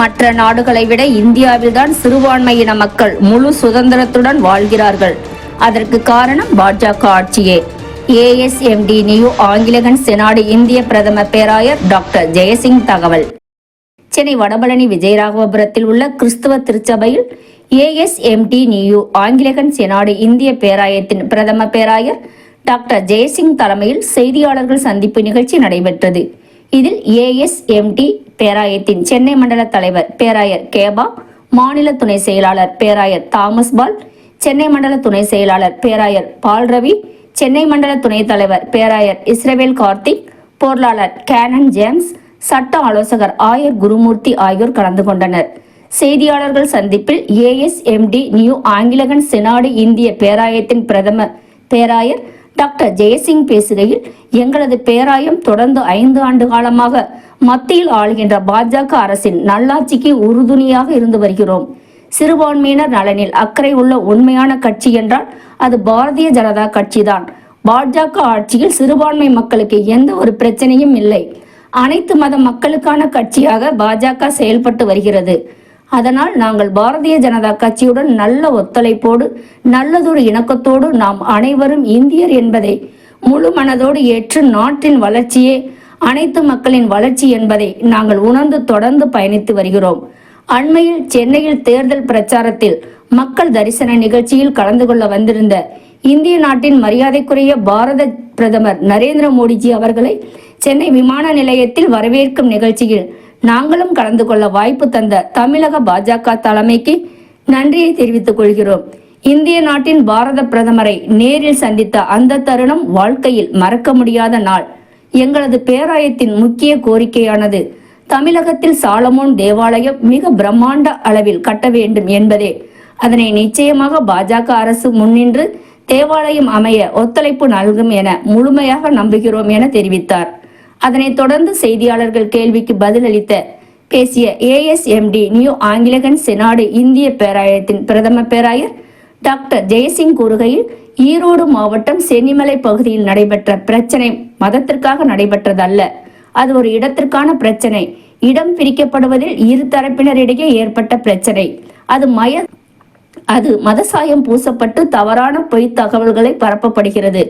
மற்ற நாடுகளை விட இந்தியாவில்தான் சிறுபான்மையின மக்கள் முழு சுதந்திரத்துடன் வாழ்கிறார்கள். அதற்கு காரணம் பாஜக ஆட்சியே. ஏஎஸ்எம்டி நியூ ஆங்கிலகன் செனாடு இந்திய பிரதம பேராயர் டாக்டர் ஜெயசிங் தகவல். சென்னை வடபழனி விஜயராகவபுரத்தில் உள்ள கிறிஸ்துவ திருச்சபையில் ஏஎஸ்எம்டி நியூ ஆங்கிலகன் செனாடு இந்திய பேராயத்தின் பிரதம பேராயர் டாக்டர் ஜெயசிங் தலைமையில் செய்தியாளர்கள் சந்திப்பு நிகழ்ச்சி நடைபெற்றது. இதில் ஏஎஸ்எம்டி பேராயத்தின் சென்னை மண்டல தலைவர் பேராயர் கேபா மாநில துணை செயலாளர் பேராயர் தாமஸ் பால் சென்னை மண்டல துணை செயலாளர் பேராயர் பால் ரவி சென்னை மண்டல துணைத் தலைவர் பேராயர் இஸ்ரவேல் கார்த்திக் பொருளாளர் கேனன் ஜேம்ஸ் சட்ட ஆலோசகர் ஆயர் குருமூர்த்தி ஆகியோர் கலந்து கொண்டனர். செய்தியாளர்கள் சந்திப்பில் ஏஎஸ்எம்டி நியூ ஆங்கிலகன் செனாடு இந்திய பேராயத்தின் பிரதம பேராயர் டாக்டர் ஜெயசிங் பேசுகையில் எங்களது பேராயம் தொடர்ந்து ஐந்து ஆண்டு காலமாக மத்தியில் ஆளுகின்ற பாஜக அரசின் நல்லாட்சிக்கு உறுதுணையாக இருந்து வருகிறோம். சிறுபான்மையினர் நலனில் அக்கறை உள்ள உண்மையான கட்சி என்றால் அது பாரதிய ஜனதா கட்சிதான். பாஜக ஆட்சியில் சிறுபான்மை மக்களுக்கு எந்த ஒரு பிரச்சனையும் இல்லை. அனைத்து மத மக்களுக்கான கட்சியாக பாஜக செயல்பட்டு வருகிறது. அதனால் நாங்கள் பாரதிய ஜனதா கட்சியுடன் நல்ல ஒத்துழைப்போடு நல்லதொரு இணக்கத்தோடு நாம் அனைவரும் இந்தியர் என்பதை முழு மனதோடு ஏற்று நாட்டின் வளர்ச்சியே அனைத்து மக்களின் வளர்ச்சி என்பதை நாங்கள் உணர்ந்து தொடர்ந்து பயணித்து வருகிறோம். அண்மையில் சென்னையில் தேர்தல் பிரச்சாரத்தில் மக்கள் தரிசன நிகழ்ச்சியில் கலந்து கொள்ள வந்திருந்த இந்திய நாட்டின் மரியாதைக்குரிய பாரத பிரதமர் நரேந்திர மோடிஜி அவர்களை சென்னை விமான நிலையத்தில் வரவேற்கும் நிகழ்ச்சியில் நாங்களும் கலந்து கொள்ள வாய்ப்பு தந்த தமிழக பாஜக தலைமைக்கு நன்றியை தெரிவித்துக் கொள்கிறோம். இந்திய நாட்டின் பாரத பிரதமரை நேரில் சந்தித்த அந்த தருணம் வாழ்க்கையில் மறக்க முடியாத நாள். எங்களது பேராயத்தின் முக்கிய கோரிக்கையானது தமிழகத்தில் சாலமோன் தேவாலயம் மிக பிரம்மாண்ட அளவில் கட்ட வேண்டும் என்பதே. அதனை நிச்சயமாக பாஜக அரசு முன்னின்று தேவாலயம் அமைய ஒத்துழைப்பு நல்கும் என முழுமையாக நம்புகிறோம் என தெரிவித்தார். அதனைத் தொடர்ந்து செய்தியாளர்கள் கேள்விக்கு பதிலளித்த பேசிய ஏஎஸ்எம்டி நியூ ஆங்கிலகன் செனாடு இந்திய பேராயத்தின் பிரதம பேராயர் டாக்டர் ஜெயசிங் கூறுகையில் ஈரோடு மாவட்டம் சென்னிமலை பகுதியில் நடைபெற்ற பிரச்சனை மதத்திற்காக நடைபெற்றதல்ல. அது ஒரு இடத்திற்கான பிரச்சனை. இடம் பிரிக்கப்படுவதில் இரு தரப்பினரிடையே ஏற்பட்ட பிரச்சனை. அது மய அது மதசாயம் பூசப்பட்டு தவறான பொய் தகவல்களை பரப்பப்படுகிறது.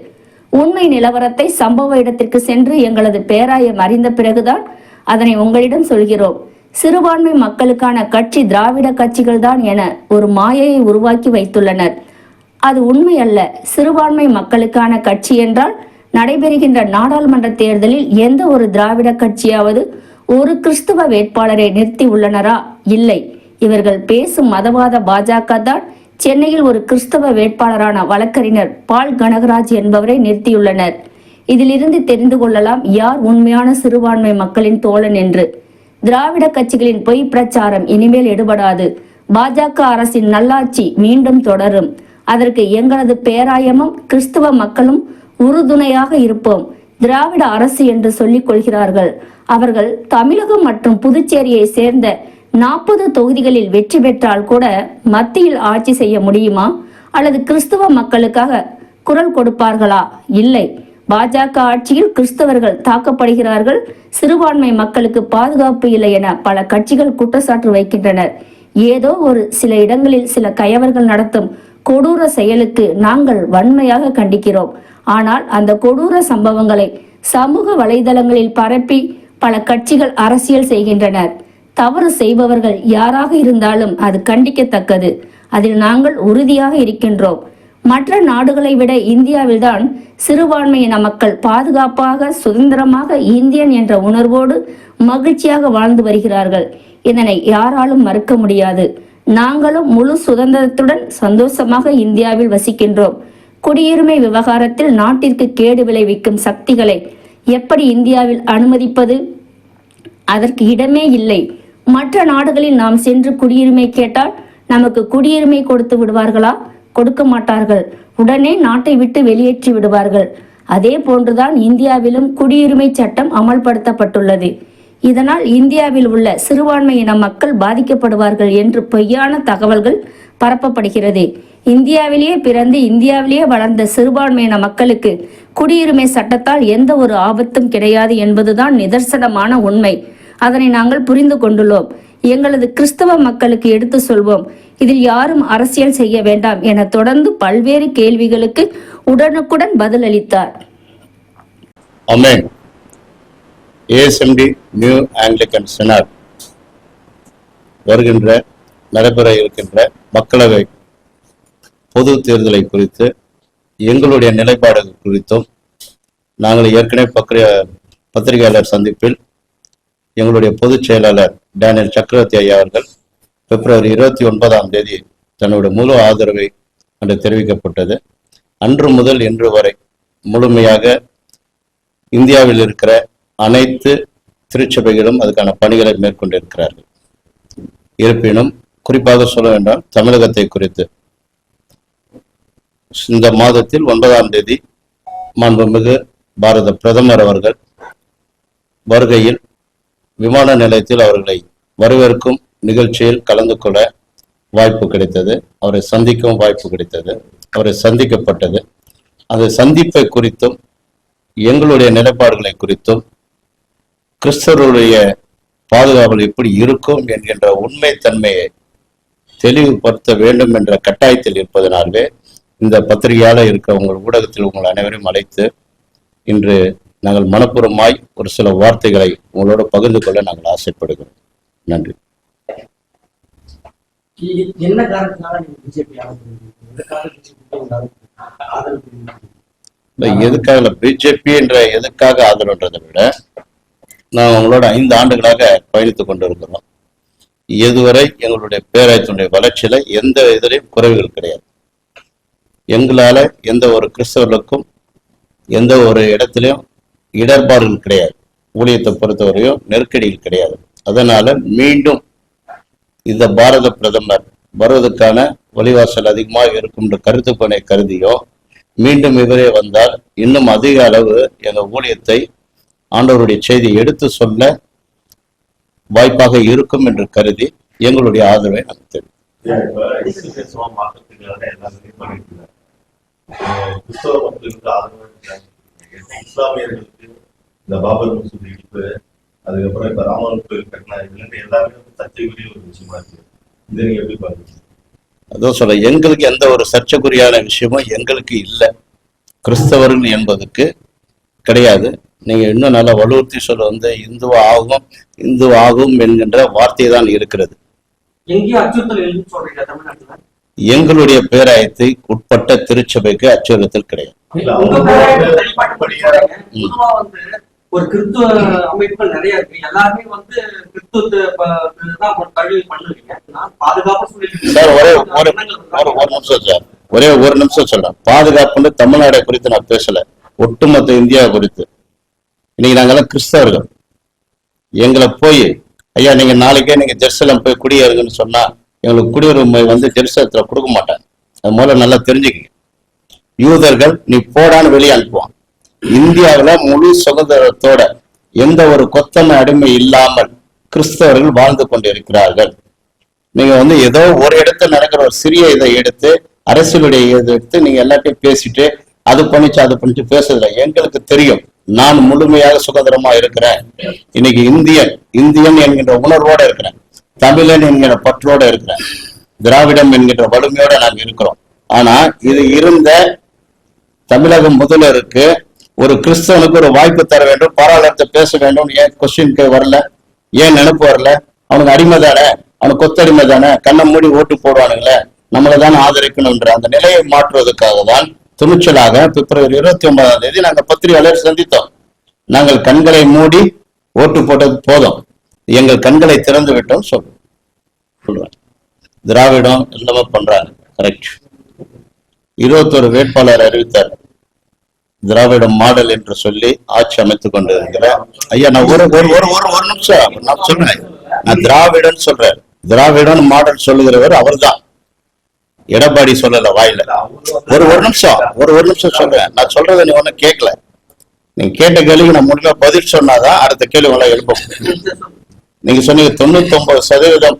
உண்மை நிலவரத்தை சம்பவ இடத்திற்கு சென்று எங்களது பேராயம் அறிந்த பிறகுதான் அதனை உங்களிடம் சொல்கிறோம். சிறுபான்மை மக்களுக்கான கட்சி திராவிட கட்சிகள் தான் என ஒரு மாயையை உருவாக்கி வைத்துள்ளனர். அது உண்மை அல்ல சிறுபான்மை மக்களுக்கான கட்சி என்றால் நடைபெறுகின்ற நாடாளுமன்ற தேர்தலில் எந்த ஒரு திராவிட கட்சியாவது ஒரு கிறிஸ்துவ வேட்பாளரை நிறுத்தி உள்ளனரா? இல்லை. இவர்கள் பேசும் மதவாத பாஜக தான் சென்னையில் ஒரு கிறிஸ்தவ வேட்பாளரான வழக்கறிஞர் பால் கனகராஜ் என்பவரை நிறுத்தியுள்ளனர். இதிலிருந்து தெரிந்து கொள்ளலாம் யார் உண்மையான சிறுபான்மை மக்களின் தோழன் என்று. திராவிட கட்சிகளின் பொய் பிரச்சாரம் இனிமேல் எடுபடாது. பாஜக அரசின் நல்லாட்சி மீண்டும் தொடரும். அதற்கு எங்களது பேராயமும் கிறிஸ்துவ மக்களும் உறுதுணையாக இருப்போம். திராவிட அரசு என்று சொல்லிக் கொள்கிறார்கள். அவர்கள் தமிழகம் மற்றும் புதுச்சேரியை சேர்ந்த நாற்பது தொகுதிகளில் வெற்றி பெற்றால் கூட மத்தியில் ஆட்சி செய்ய முடியுமா? அல்லது கிறிஸ்துவ மக்களுக்காக குரல் கொடுப்பார்களா? இல்லை. பாஜக ஆட்சியில் கிறிஸ்தவர்கள் தாக்கப்படுகிறார்கள். சிறுபான்மை மக்களுக்கு பாதுகாப்பு இல்லை என பல கட்சிகள் குற்றச்சாட்டு வைக்கின்றனர். ஏதோ ஒரு சில இடங்களில் சில கயவர்கள் நடத்தும் கொடூர செயலுக்கு நாங்கள் வன்மையாக கண்டிக்கிறோம். ஆனால் அந்த கொடூர சம்பவங்களை சமூக வலைதளங்களில் பரப்பி பல கட்சிகள் அரசியல் செய்கின்றனர். தவறு செய்பவர்கள் யாராக இருந்தாலும் அது கண்டிக்கத்தக்கது. அதில் நாங்கள் உறுதியாக இருக்கின்றோம். மற்ற நாடுகளை விட இந்தியாவில்தான் சிறுபான்மையின மக்கள் பாதுகாப்பாக சுதந்திரமாக இந்தியன் என்ற உணர்வோடு மகிழ்ச்சியாக வாழ்ந்து வருகிறார்கள். இதனை யாராலும் மறுக்க முடியாது. நாங்களும் முழு சுதந்திரத்துடன் சந்தோஷமாக இந்தியாவில் வசிக்கின்றோம். குடியுரிமை விவகாரத்தில் நாட்டிற்கு கேடு விளைவிக்கும் சக்திகளை எப்படி இந்தியாவில் அனுமதிப்பது? அதற்கு இடமே இல்லை. மற்ற நாடுகளில் நாம் சென்று குடியுரிமை கேட்டால் நமக்கு குடியுரிமை கொடுத்து விடுவார்களா? கொடுக்க மாட்டார்கள். உடனே நாட்டை விட்டு வெளியேற்றி விடுவார்கள். அதே போன்றுதான் இந்தியாவிலும் குடியுரிமை சட்டம் அமல்படுத்தப்பட்டுள்ளது. இதனால் இந்தியாவில் உள்ள சிறுபான்மையின மக்கள் பாதிக்கப்படுவார்கள் என்று பொய்யான தகவல்கள் பரப்பப்படுகிறது. இந்தியாவிலேயே பிறந்து இந்தியாவிலேயே வளர்ந்த சிறுபான்மையின மக்களுக்கு குடியுரிமை சட்டத்தால் எந்த ஒரு ஆபத்தும் கிடையாது என்பதுதான் நிதர்சனமான உண்மை. அதனை நாங்கள் புரிந்து கொண்டுள்ளோம். எங்களது கிறிஸ்தவ மக்களுக்கு எடுத்து சொல்வோம். இதில் யாரும் அரசியல் செய்ய வேண்டாம் என தொடர்ந்து பல்வேறு கேள்விகளுக்கு உடனுக்குடன் பதிலளித்தார் Amen. ASMD நியூ ஆங்கிலிக்கன் வருகின்ற நடைபெற இருக்கின்ற மக்களவை பொது தேர்தலை குறித்து எங்களுடைய நிலைப்பாடு குறித்தும் நாங்கள் ஏற்கனவே பக்ரிய பத்திரிகையாளர் சந்திப்பில் எங்களுடைய பொதுச் செயலாளர் டேனியல் சக்கரவர்த்தி ஐயா அவர்கள் பிப்ரவரி இருபத்தி ஒன்பதாம் தேதி தன்னுடைய முழு ஆதரவை அன்று தெரிவிக்கப்பட்டது. அன்று முதல் இன்று வரை முழுமையாக இந்தியாவில் இருக்கிற அனைத்து திருச்சபைகளும் அதுக்கான பணிகளை மேற்கொண்டிருக்கிறார்கள். இருப்பினும் குறிப்பாக சொல்ல வேண்டாம் தமிழகத்தை குறித்து. இந்த மாதத்தில் ஒன்பதாம் தேதி மாண்புமிகு பாரத பிரதமர் அவர்கள் வருகையில் விமான நிலையத்தில் அவர்களை வரவேற்கும் நிகழ்ச்சியில் கலந்து கொள்ள வாய்ப்பு கிடைத்தது. அவரை சந்திக்கவும் வாய்ப்பு கிடைத்தது. அவரை சந்திக்கப்பட்டது. அந்த சந்திப்பை குறித்தும் எங்களுடைய நிலைப்பாடுகளை குறித்தும் கிறிஸ்தவருடைய பாதுகாவல் எப்படி இருக்கும் என்கின்ற உண்மை தன்மையை தெளிவுபடுத்த வேண்டும் என்ற கட்டாயத்தில் இருப்பதனாலே இந்த பத்திரிகையாளர் இருக்கிற உங்கள் ஊடகத்தில் உங்கள் அனைவரையும் அழைத்து இன்று நாங்கள் மனப்பூர்வமாய் ஒரு சில வார்த்தைகளை உங்களோடு பகிர்ந்து கொள்ள நாங்கள் ஆசைப்படுகிறோம். நன்றி. என்ன காரணத்தினால நீங்க பிஜேபி எதுக்காக பிஜேபி ஆதரவு இல்லை, பிஜேபி என்ற எதுக்காக ஆதரவுன்றதை விட நான் உங்களோட ஐந்து ஆண்டுகளாக பயணித்துக் கொண்டிருக்கிறோம். இதுவரை எங்களுடைய பேராயத்தினுடைய வளர்ச்சியில எந்த இதிலையும் குறைவுகள் கிடையாது. எங்களால எந்த ஒரு கிறிஸ்தவர்களுக்கும் எந்த ஒரு இடத்திலையும் இடர்பாடுகள் கிடையாது. ஊழியத்தை பொறுத்தவரையும் நெருக்கடிகள் கிடையாது. அதனால மீண்டும் இந்த பாரத பிரதமர் வருவதற்கான வழிவாசல் அதிகமாக இருக்கும் என்ற கருத்துப்பனை கருதியோ மீண்டும் இவரே வந்தால் இன்னும் அதிக அளவு எங்கள் ஊழியத்தை ஆண்டவருடைய செய்தி எடுத்து சொல்ல வாய்ப்பாக இருக்கும் என்று கருதி எங்களுடைய ஆதரவை நாங்கள் தெரிவிக்கிறோம். இஸ்லாமியர்களுக்கு இந்த பாபர் மசூதி இடிப்பு அதுக்கப்புறம் இப்ப ராமர் கோயில் கட்டின இதுல எல்லாமே சர்ச்சைக்குரிய ஒரு விஷயமா இருக்கு. இதை நீங்க எப்படி பாக்குறீங்க? அதான் சொல்ல எங்களுக்கு எந்த ஒரு சர்ச்சைக்குரியான விஷயமும் எங்களுக்கு இல்லை. கிறிஸ்தவர்கள் என்பதுக்கு கிடையாது. நீங்க இன்னும் நல்லா வலுவுறுத்தி சொல்ல வந்து இந்து ஆகும் இந்து ஆகும் என்கின்ற வார்த்தை தான் இருக்கிறது. எங்களுடைய பேராயத்தை உட்பட்ட திருச்சபைக்கு அச்சுறுத்தல் கிடையாது. ஒரு கிறிஸ்துவ அமைப்புகள் நிறைய இருக்கு. எல்லாருமே வந்து கிறிஸ்துவத்தை தான் ஒரு கல்வி பண்ணுவீங்க. பாதுகாப்பு ஒரே ஒரு நிமிஷம் சொல்றேன். பாதுகாப்புன்னு தமிழ்நாடை குறித்து நான் பேசல. ஒட்டுமொத்த இந்தியா குறித்து. இன்னைக்கு நாங்கெல்லாம் கிறிஸ்தவர்கள். எங்களை போய் ஐயா நீங்க நாளைக்கே நீங்க ஜெருசலம் போய் குடியேறுங்கன்னு சொன்னா எங்களுக்கு குடியுரிமை வந்து ஜெருசலத்துல கொடுக்க மாட்டாங்க. அது முதல்ல நல்லா தெரிஞ்சுக்கங்க. யூதர்கள் நீ போடான்னு வெளியே அனுப்புவான் இந்தியாவுல முழு சுதந்திரத்தோட எந்த ஒரு கொத்தன அடிமை இல்லாமல் கிறிஸ்தவர்கள் வாழ்ந்து கொண்டிருக்கிறார்கள். நீங்க வந்து ஏதோ ஒரு இடத்துல நடக்கிற ஒரு சிறிய இதை எடுத்து அரசியலுடைய இதை எடுத்து நீங்க எல்லாத்தையும் பேசிட்டு அது பண்ணிச்சு அது பண்ணிட்டு பேசுறதில்ல எங்களுக்கு தெரியும். நான் முழுமையாக சுதந்திரமா இருக்கிறேன். இன்னைக்கு இந்தியன் இந்தியன் என்கின்ற உணர்வோட இருக்கிறேன். தமிழன் என்கிற பற்றோட இருக்கிறேன். திராவிடம் என்கின்ற வலிமையோட நாங்க இருக்கிறோம். ஆனா இது இருந்த தமிழக முதல்வருக்கு ஒரு கிறிஸ்தவனுக்கு ஒரு வாய்ப்பு தர வேண்டும் பாராளுமன்றத்தை பேச வேண்டும் ஏன் கொஸ்டின் வரல? ஏன் நினைப்பு வரல? அவனுக்கு அடிமை தானே? அவனுக்கு கொத்தடிமை தானே? கண்ணை மூடி ஓட்டு போடுவானுங்களே? நம்மளை தான் ஆதரிக்கணும்ன்ற அந்த நிலையை மாற்றுவதற்காக தான் துணிச்சலாக பிப்ரவரி இருபத்தி ஒன்பதாம் தேதி நாங்கள் பத்திரிகையாளர் சந்தித்தோம். நாங்கள் கண்களை மூடி ஓட்டு போட்டது போதும். எங்கள் கண்களை திறந்து விட்டோம் சொல்றோம் சொல்றேன் திராவிடம் எல்லாமே பண்றாங்க? கரெக்ட் இருபத்தொரு வேட்பாளர் அறிவித்தார். திராவிடம் மாடல் என்று சொல்லி ஆட்சி அமைத்துக் கொண்டிருக்கிறேன் ஐயா நான் ஒரு ஒரு ஒரு ஒரு ஒரு நிமிஷம். நான் சொல்றேன். நான் திராவிடன் சொல்றேன். திராவிடன் மாடல் சொல்லுகிறவர் அவர்தான். எடப்பாடி சொல்லல வாயில. ஒரு ஒரு நிமிஷம். ஒரு ஒரு நிமிஷம் சொல்றேன். நான் சொல்றதை நீ ஒன்னும் கேட்கல நீங்க கேட்ட கேள்விக்கு நான் முழுமையா பதில் சொன்னாதான் அடுத்த கேள்வி உங்களை எழுப்ப நீங்க சொன்னீங்க தொண்ணூத்தி ஒன்பது சதவீதம்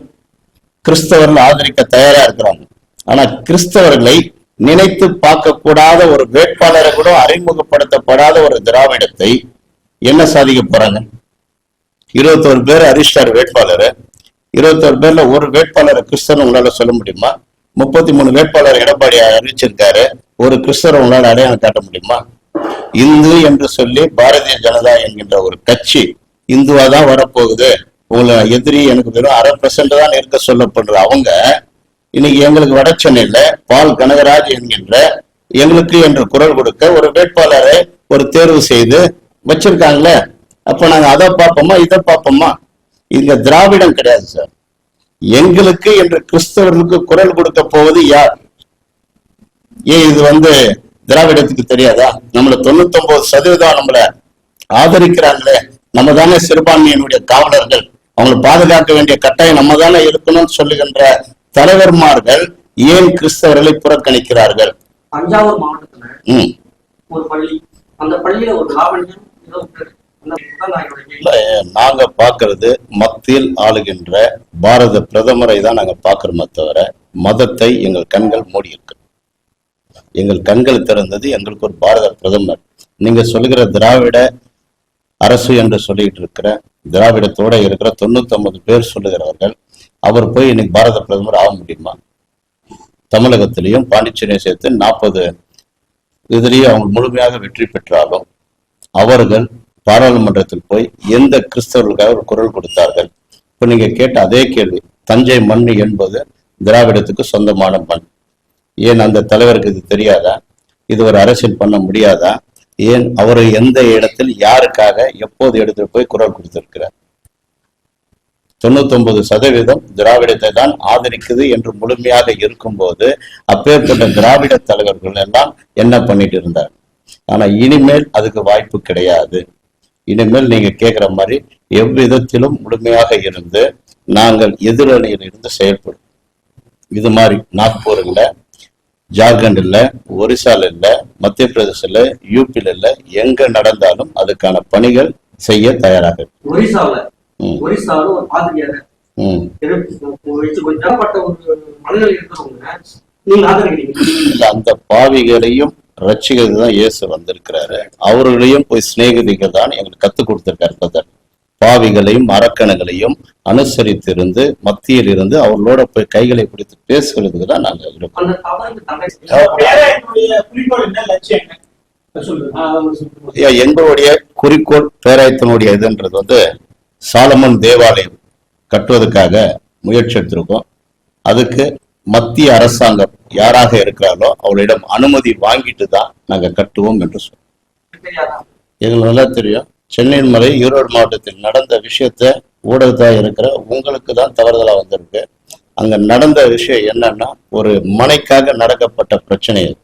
கிறிஸ்தவர்கள் ஆதரிக்க தயாரா இருக்கிறாங்க ஆனா கிறிஸ்தவர்களை நினைத்து பார்க்க கூடாத ஒரு வேட்பாளரை கூட அறிமுகப்படுத்தப்படாத ஒரு திராவிடத்தை என்ன சாதிக்க போறாங்க? இருபத்தோரு பேர் அரிஸ்டார் வேட்பாளர் இருபத்தோரு பேர்ல ஒரு வேட்பாளரை கிறிஸ்தவன் உங்களால சொல்ல முடியுமா? முப்பத்தி மூணு வேட்பாளர் எடப்பாடி அறிவிச்சிருக்காரு ஒரு கிறிஸ்தவன் உங்களால அடையாளம் காட்ட முடியுமா? இந்து என்று சொல்லி பாரதிய ஜனதா என்கின்ற ஒரு கட்சி இந்துவா தான் வரப்போகுது. உங்களை எதிரி எனக்கு வெறும் அரை பெர்சன்ட் தான் இருக்க சொல்லப்படுற அவங்க இன்னைக்கு எங்களுக்கு வட சென்னையில பால் கனகராஜ் என்கின்ற எங்களுக்கு என்று குரல் கொடுக்க ஒரு வேட்பாளரை ஒரு தேர்வு செய்து வச்சிருக்காங்களே. அப்ப நாங்க அதை பார்ப்போமா இதை பார்ப்போமா? இங்க திராவிடம் கிடையாது சார். எங்களுக்கு என்று கிறிஸ்தவர்களுக்கு குரல் கொடுக்க போவது யார்? ஏன் இது வந்து திராவிடத்துக்கு தெரியாதா? நம்மள தொண்ணூத்தி சதவீதம் நம்மள ஆதரிக்கிறாங்களே. நம்ம தானே சிறுபான்மையினுடைய காவலர்கள். அவங்களை பாதுகாக்க வேண்டிய கட்டாயம் நம்ம தானே இருக்கணும்னு சொல்லுகின்ற தலைவர்மார்கள் ஏன் கிறிஸ்தவர்களை புறக்கணிக்கிறார்கள்? தஞ்சாவூர் மாவட்டத்துல ஒரு பள்ளி. அந்த பள்ளியில ஒரு நாங்க பாக்குறது மத்தியில் ஆளுகின்ற பாரத பிரதமரை தான் நாங்க பாக்குறோமே தவிர மதத்தை எங்கள் கண்கள் மூடி இருக்கு. எங்கள் கண்கள் திறந்தது எங்களுக்கு ஒரு பாரத பிரதமர். நீங்க சொல்லுகிற திராவிட அரசு என்று சொல்லிட்டு இருக்கிற திராவிடத்தோட இருக்கிற தொண்ணூத்தி ஒன்பது பேர் சொல்லுகிறவர்கள் அவர் போய் இன்னைக்கு பாரத பிரதமர் ஆக முடியுமா? தமிழகத்திலையும் பாண்டிச்சேரியை சேர்த்து நாற்பது இதுலயும் அவங்க முழுமையாக வெற்றி பெற்றாலும் அவர்கள் பாராளுமன்றத்தில் போய் எந்த கிறிஸ்தவர்களுக்காக ஒரு குரல் கொடுத்தார்கள்? இப்போ நீங்க கேட்ட அதே கேள்வி தஞ்சை மண் என்பது திராவிடத்துக்கு சொந்தமான மண். ஏன் அந்த தலைவருக்கு இது தெரியாதா? இது ஒரு அரசியல் பண்ண முடியாதா? ஏன் அவர் எந்த இடத்தில் யாருக்காக எப்போது எடுத்துட்டு போய் குரல் கொடுத்திருக்கிறார்? தொண்ணூத்தொன்பது சதவீதம் திராவிடத்தை தான் ஆதரிக்குது என்று முழுமையாக இருக்கும்போது அப்பேற்பட்ட திராவிட தலைவர்கள் எல்லாம் என்ன பண்ணிட்டு இருந்தார் ஆனா இனிமேல் அதுக்கு வாய்ப்பு கிடையாது. இனிமேல் நீங்க கேட்கிற மாதிரி எவ்விதத்திலும் முழுமையாக இருந்து நாங்கள் எதிரணியில் இருந்து செயல்படும் இது மாதிரி நாக்பூர் இல்ல ஜார்க்கண்ட் இல்ல ஒரிசால இல்ல மத்திய பிரதேசல யூபில இல்ல எங்க நடந்தாலும் அதுக்கான பணிகள் செய்ய தயாராக ஒரிசால ஒரு பாதிரியார அந்த பாவிகளையும் ரட்சிக்கிறது தான் இயேசு வந்திருக்கிறாரு. அவர்களையும் போய் சிநேகிதிக்க தான் எங்களுக்கு கத்துக் கொடுத்திருக்காரு கதர் பாவிகளையும் அரக்கணங்களையும் அனுசரித்திருந்து மத்தியில் இருந்து அவர்களோட போய் கைகளை பிடித்து பேசுகிறதுக்கு தான் நாங்க இருக்கோம் எங்களுடைய குறிக்கோள் பேராயத்தினுடைய இதுன்றது வந்து சாலமன் தேவாலயம் கட்டுவதற்காக முயற்சி எடுத்திருக்கோம். அதுக்கு மத்திய அரசாங்கம் யாராக இருக்கிறாரோ அவளிடம் அனுமதி வாங்கிட்டு தான் நாங்க கட்டுவோம் என்று சொல்றோம் எங்களுக்கு நல்லா தெரியும். சென்னையின் மலை ஈரோடு மாவட்டத்தில் நடந்த விஷயத்த ஊடகத்தாக இருக்கிற உங்களுக்கு தான் தவறுதலா வந்திருக்கு. அங்க நடந்த விஷயம் என்னன்னா ஒரு மனைக்காக நடக்கப்பட்ட பிரச்சனை அது.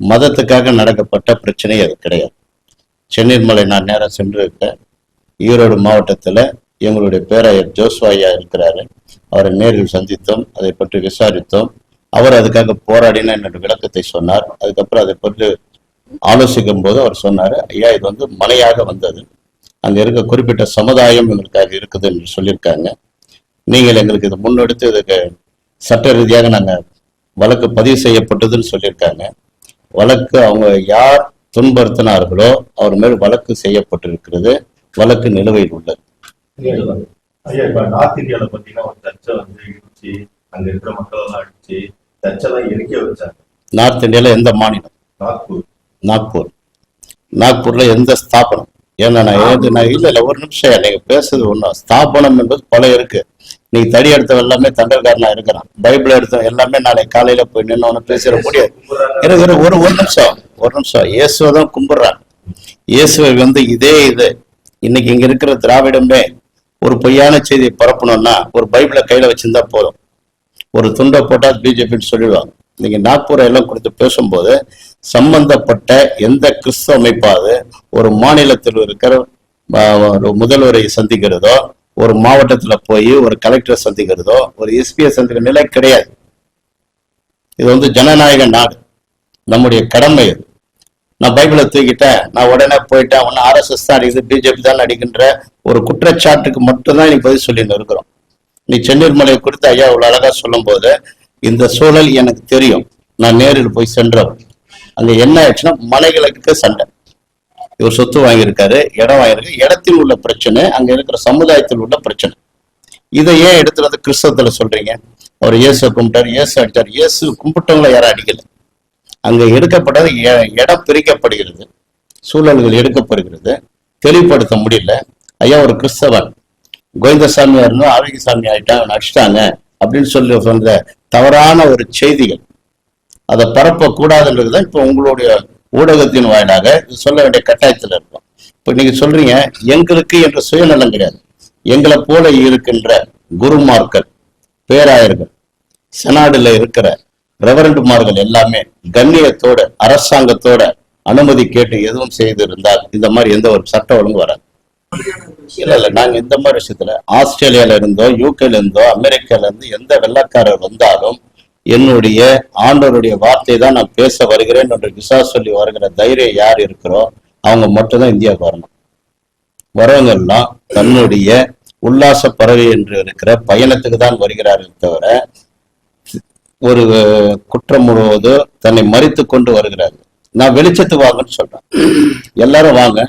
மதத்துக்காக நடக்கப்பட்ட பிரச்சனை அது கிடையாது. சென்னையின் மலை நான் நேரம் சென்று இருக்கேன் ஈரோடு மாவட்டத்தில் எங்களுடைய பேராயர் ஜோஸ்வாயா இருக்கிறாரு. அவரை நேரில் சந்தித்தோம் அதை பற்றி விசாரித்தோம். அவர் அதுக்காக போராடின என்னோட விளக்கத்தை சொன்னார். அதுக்கப்புறம் அதை பற்றி ஆலோசிக்கும் போது அவர் சொன்னாரு ஐயா இது வந்து மலையாக வந்தது. அங்கே இருக்க குறிப்பிட்ட சமுதாயம் எங்களுக்காக இருக்குது என்று சொல்லியிருக்காங்க. நீங்கள் எங்களுக்கு இதை முன்னெடுத்து இதுக்கு சட்ட ரீதியாக நாங்கள் வழக்கு பதிவு செய்யப்பட்டதுன்னு சொல்லியிருக்காங்க. வழக்கு அவங்க யார் துன்புறுத்தினார்களோ அவர் மேல் வழக்கு செய்யப்பட்டிருக்கிறது. வழக்கு நிலுவையில் உள்ளது. ஐயா இப்ப நார்த் இந்தியால பாத்தீங்கன்னா ஒரு சர்ச்சை வந்து இடிச்சு அங்க இருக்கிற மக்கள் எல்லாம் அடிச்சு சர்ச்செல்லாம் எரிக்க வச்சாங்க. நார்த் இந்தியால எந்த மாநிலம்? நாக்பூர். நாக்பூர். நாக்பூர்ல எந்த ஸ்தாபனம்? ஏன்னா நான் ஏது நான் இல்ல இல்ல ஒரு நிமிஷம் நீங்க பேசுறது ஒண்ணும் ஸ்தாபனம் என்பது பல இருக்கு. நீ தடி எடுத்தவன் எல்லாமே தண்டல்காரனா இருக்கிறான். பைபிள் எடுத்தவன் எல்லாமே நாளைக்கு காலையில போய் நின்று பேசிட முடியாது. இரு, ஒரு ஒரு நிமிஷம் ஒரு நிமிஷம். இயேசுவை தான் கும்பிடுறான் இயேசுவை வந்து இதே இது. இன்னைக்கு இங்க இருக்கிற திராவிடமே ஒரு பொய்யான செய்தியை பரப்பணும்னா ஒரு பைபிளை கையில வச்சிருந்தா போதும். ஒரு துண்டை போட்டா பிஜேபின்னு சொல்லிடுவாங்க. நீங்க நாக்பூரை எல்லாம் கொடுத்து பேசும்போது சம்பந்தப்பட்ட எந்த கிறிஸ்தவ அமைப்பாவது ஒரு மாநிலத்தில் இருக்கிற ஒரு முதல்வரை சந்திக்கிறதோ ஒரு மாவட்டத்துல போய் ஒரு கலெக்டரை சந்திக்கிறதோ ஒரு எஸ்பியை சந்திக்கிற நிலை கிடையாது. இது வந்து ஜனநாயக நாடு. நம்முடைய கடமை இது நான் பைபிளை தூக்கிட்டேன். நான் உடனே போயிட்டேன். ஒன்னு ஆர்எஸ்எஸ் தான் அடிக்குது பிஜேபி தான் அடிக்கின்ற ஒரு குற்றச்சாட்டுக்கு மட்டும்தான் இன்னைக்கு பதில் சொல்லிட்டு இருக்கிறோம். நீ சென்னீர் மலையை குறித்து ஐயா இவ்வளவு அழகா சொல்லும்போது இந்த சூழல் எனக்கு தெரியும். நான் நேரில் போய் சென்றோம் அங்க என்ன ஆயிடுச்சுன்னா மலைகளுக்கு சண்டை. இவர் சொத்து வாங்கியிருக்காரு இடம் வாங்கியிருக்கு. இடத்தில் உள்ள பிரச்சனை அங்க இருக்கிற சமுதாயத்தில் உள்ள பிரச்சனை. இதை ஏன் எடுத்துட்டு வந்து கிறிஸ்தவத்துல சொல்றீங்க? அவர் இயேசு கும்பிட்டார். இயேசு அடித்தார் இயேசு கும்பிட்டவங்களை யாரும் அடிக்கலை. அங்க எடுக்கப்பட்டது எ- இடம் பிரிக்கப்படுகிறது. சூழல்கள் எடுக்கப்படுகிறது. தெளிவுபடுத்த முடியல. ஐயா ஒரு கிறிஸ்தவன் கோவிந்தசாமி இருந்தோம் ஆரோக்கியசாமி ஆயிட்டான் அடிச்சிட்டாங்க அப்படின்னு சொல்லி சொன்ன தவறான ஒரு செய்திகள். அதை பரப்ப தான் இப்போ உங்களுடைய ஊடகத்தின் வாயிலாக இது சொல்ல வேண்டிய கட்டாயத்தில் இருக்கும். இப்போ நீங்க சொல்றீங்க எங்களுக்கு என்ற சுயநலம் கிடையாது. எங்களை போல இருக்கின்ற குருமார்கள் பேராயர்கள் செனாடுல இருக்கிற ரெவரண்டுமார்கள் எல்லாமே கண்ணியத்தோட அரசாங்கத்தோட அனுமதி கேட்டு எதுவும் செய்திருந்தால் இந்த மாதிரி எந்த ஒரு சட்ட ஒழுங்கு வராது. இல்ல இல்ல நாங்க இந்த மாதிரி விஷயத்துல ஆஸ்திரேலியால இருந்தோ யூகேல இருந்தோ அமெரிக்கால இருந்து எந்த வெள்ளக்காரர் வந்தாலும் என்னுடைய ஆண்டோருடைய வார்த்தை தான் நான் பேச வருகிறேன் என்று விசா சொல்லி வருகிற தைரியம் யார் இருக்கிறோ அவங்க மட்டும்தான் இந்தியாவுக்கு வரணும். வரவங்க எல்லாம் தன்னுடைய உல்லாச பறவை என்று இருக்கிற பயணத்துக்கு தான் வருகிறார்கள் தவிர ஒரு குற்றம் முழுவதோ தன்னை மறித்து கொண்டு வருகிறார்கள் நான் வெளிச்சத்துக்கு வாங்கன்னு சொல்றேன். எல்லாரும் வாங்க.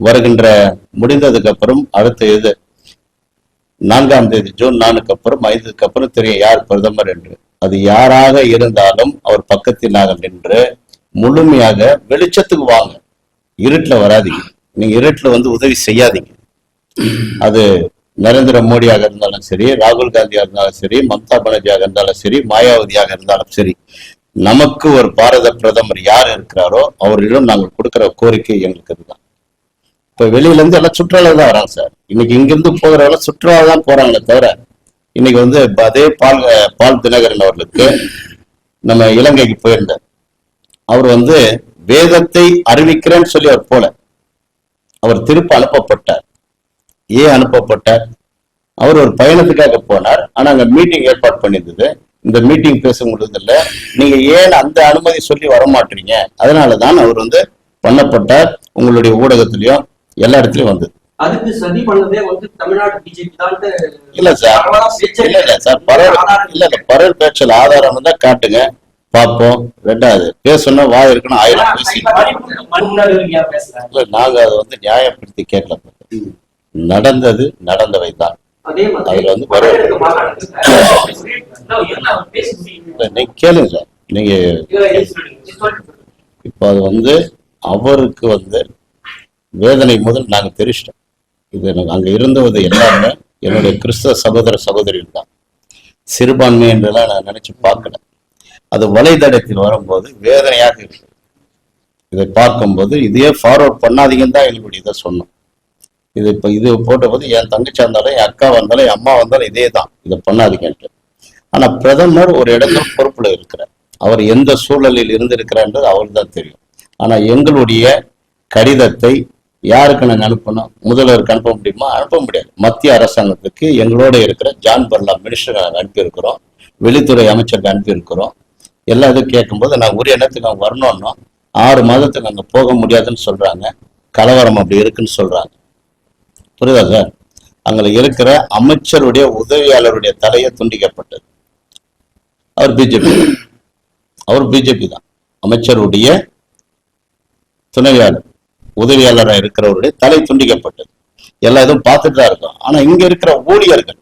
வருகின்ற முடிந்ததுக்கு அப்புறம் அடுத்த இது நான்காம் தேதி ஜூன் நான்குக்கு அப்புறம் ஐந்துக்கு அப்புறம் தெரியும் யார் பிரதமர் என்று. அது யாராக இருந்தாலும் அவர் பக்கத்தினாக நின்று முழுமையாக வெளிச்சத்துக்கு வாங்க. இருட்டுல வராதீங்க. நீங்க இருட்டுல வந்து உதவி செய்யாதீங்க. அது நரேந்திர மோடியாக இருந்தாலும் சரி ராகுல் காந்தியாக இருந்தாலும் சரி மம்தா பானர்ஜியாக இருந்தாலும் சரி மாயாவதியாக இருந்தாலும் சரி நமக்கு ஒரு பாரத பிரதமர் யார் இருக்கிறாரோ அவரிடம் நாங்கள் கொடுக்கிற கோரிக்கை எங்களுக்கு இதுதான். இப்ப வெளியில இருந்து எல்லாம் சுற்றுலா தான் வராங்க சார். இன்னைக்கு இங்கிருந்து போகிறவங்க சுற்றுலா தான் போறாங்களே தவிர இன்னைக்கு வந்து அதே பால் பால் தினகரன் அவர்களுக்கு நம்ம இலங்கைக்கு போயிருந்தார். அவர் வந்து வேதத்தை அறிவிக்கிறேன்னு சொல்லி அவர் போல. அவர் திருப்ப அனுப்பப்பட்டார். ஏன் அனுப்பப்பட்டார் அவர் ஒரு பயணத்துக்காக போனார். ஆனா அங்க மீட்டிங் ஏற்பாடு பண்ணியிருந்தது. இந்த மீட்டிங் பேச முடியதில்ல நீங்க ஏன் அந்த அனுமதி சொல்லி வர மாட்டீங்க. அதனாலதான் அவர் வந்து பண்ணப்பட்டார். உங்களுடைய ஊடகத்திலயும் எல்லா இடத்துலயும் வந்தது. தான் இல்ல சார். இல்ல இல்ல சார். பரவல் இல்ல. இல்ல பரவல் பேச்சல் ஆதாரம் இருந்தா காட்டுங்க. பார்ப்போம். ரெண்டாவது பேசணும் வாய் இருக்கணும் ஆயிரம் பேசி. இல்ல நாங்க அதை வந்து நியாயப்படுத்தி கேட்கல. நடந்தது நடந்தவை தான் அதுல வந்து நீங்க கேளுங்க நீங்க இப்போ அது வந்து அவருக்கு வந்து வேதனை முதல் நாங்க தெரிச்சிட்டோம். இது எனக்கு அங்க இருந்தது எல்லாமே என்னுடைய கிறிஸ்தவ சகோதர சகோதரிகள் தான். சிறுபான்மை என்றெல்லாம் நான் நினைச்சு பார்க்கல. அது வலைதளத்தில் வரும்போது வேதனையாக இருக்கு இதை பார்க்கும்போது இதையே ஃபார்வர்ட் பண்ணாதீங்கன்னு தான் எங்களுடைய இதை சொன்னோம். இது இப்போ இது போட்ட போது என் தங்கச்சி இருந்தாலும் என் அக்கா வந்தாலும் என் அம்மா வந்தாலும் இதே தான் இதை பண்ணாதீங்கன்ட்டு. ஆனா பிரதமர் ஒரு இடத்துல பொறுப்புல இருக்கிறார். அவர் எந்த சூழலில் இருந்திருக்கிறார்ன்றது அவருக்கு தான் தெரியும். ஆனா எங்களுடைய கடிதத்தை யாருக்கு நாங்கள் அனுப்பணும்? முதல்வருக்கு அனுப்ப முடியுமா? அனுப்ப முடியாது. மத்திய அரசாங்கத்துக்கு எங்களோட இருக்கிற ஜான் பர்லா மினிஸ்டர் நாங்கள் அனுப்பியிருக்கிறோம். வெளித்துறை அமைச்சருக்கு அனுப்பியிருக்கிறோம். எல்லா இதுவும் கேட்கும்போது நான் உரிய இடத்துக்கு அவங்க வரணும்னோம் ஆறு மாதத்துக்கு அங்கே போக முடியாதுன்னு சொல்றாங்க. கலவரம் அப்படி இருக்குன்னு சொல்றாங்க. புரியுதா சார் அங்க இருக்கிற அமைச்சருடைய உதவியாளருடைய தலையை துண்டிக்கப்பட்டது. அவர் பிஜேபி அவர் பிஜேபி தான். அமைச்சருடைய துணைவியாளர் உதவியாளராக இருக்கிறவருடைய தலை துண்டிக்கப்பட்டது. எல்லா இதுவும் பார்த்துட்டு தான் இருக்கோம். ஆனா இங்க இருக்கிற ஊழியர்கள்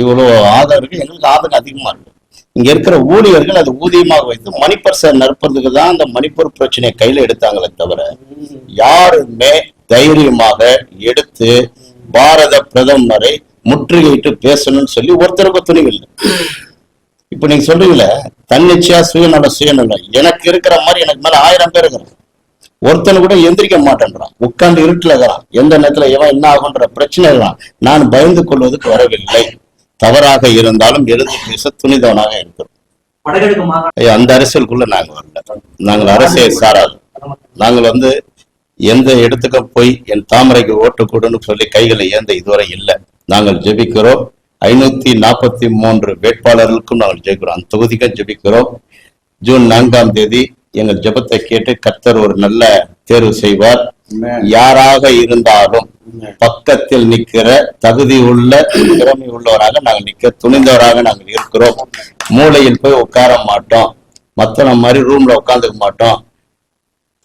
இவ்வளவு ஆதரவு இருக்கு எங்களுக்கு ஆதரவு அதிகமா இருக்கு. இங்க இருக்கிற ஊழியர்கள் அது ஊதியமாக வைத்து மணிப்பர்சை நற்பதுக்கு தான் அந்த மணிப்பூர் பிரச்சனையை கையில எடுத்தாங்களே தவிர யாருமே தைரியமாக எடுத்து பாரத பிரதமரை முற்றுகையிட்டு பேசணும்னு சொல்லி ஒருத்தருக்கு துணிவில்லை. இப்ப நீங்க சொல்றீங்களே தன்னிச்சையா சுயநலம் சுயநலம் எனக்கு இருக்கிற மாதிரி எனக்கு மேல ஆயிரம் பேர் இருக்கிறான் ஒருத்தன் கூட எந்திரிக்க மாட்டேன்றான். உட்கார்ந்து இருட்டுல இருக்கிறான். எந்த நேரத்துல எவன் என்ன ஆகுன்ற பிரச்சனை நான் பயந்து கொள்வதற்கு வரவில்லை. தவறாக இருந்தாலும் எழுந்து பேச துணிதவனாக இருக்கிறோம். அந்த அரசியலுக்குள்ள நாங்க வரல. நாங்கள் அரசியல் சாராது. நாங்கள் வந்து எந்த இடத்துக்கும் போய் என் தாமரைக்கு ஓட்டு கொடுன்னு சொல்லி கைகளை ஏந்த இதுவரை இல்லை. நாங்கள் ஜெபிக்கிறோம். ஐநூத்தி நாற்பத்தி மூன்று வேட்பாளர்களுக்கும் நாங்கள் ஜெயிக்கிறோம் அந்த தொகுதிக்கும் ஜெபிக்கிறோம். ஜூன் நான்காம் தேதி எங்கள் ஜெபத்தை கேட்டு கர்த்தர் ஒரு நல்ல தேர்வு செய்வார். யாராக இருந்தாலும் பக்கத்தில் நிக்கிற தகுதி உள்ள திறமை உள்ளவராக நாங்கள் நிக்க துணிந்தவராக நாங்கள் இருக்கிறோம். மூலையில் போய் உட்கார மாட்டோம். மத்தன மாதிரி ரூம்ல உட்காந்துக்க மாட்டோம்.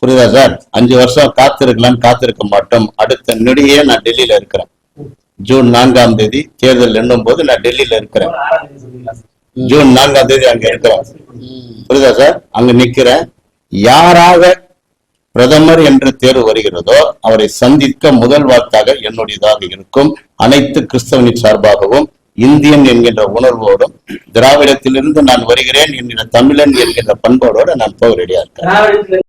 புரியுதா சார்? அஞ்சு வருஷம் காத்திருக்கலாம்னு காத்திருக்க மாட்டோம். அடுத்த நொடியே நான் டெல்லியில இருக்கிறேன். ஜூன் நான்காம் தேதி தேர்தல் எண்ணும் போது நான் டெல்லியில இருக்கிறேன். ஜூன் நான்காம் தேதி அங்க இருக்கிறேன். புரியுதா சார்? அங்க நிக்கிறேன். யாராக பிரதமர் என்று தேர்வு வருகிறதோ அவரை சந்திக்க முதல் வார்த்தாக என்னுடையதாக இருக்கும். அனைத்து கிறிஸ்தவனின் சார்பாகவும் இந்தியன் என்கின்ற உணர்வோடும் திராவிடத்திலிருந்து நான் வருகிறேன் என்கிற தமிழன் என்கின்ற பண்போடோட நான் போக ரெடியா இருக்கேன்.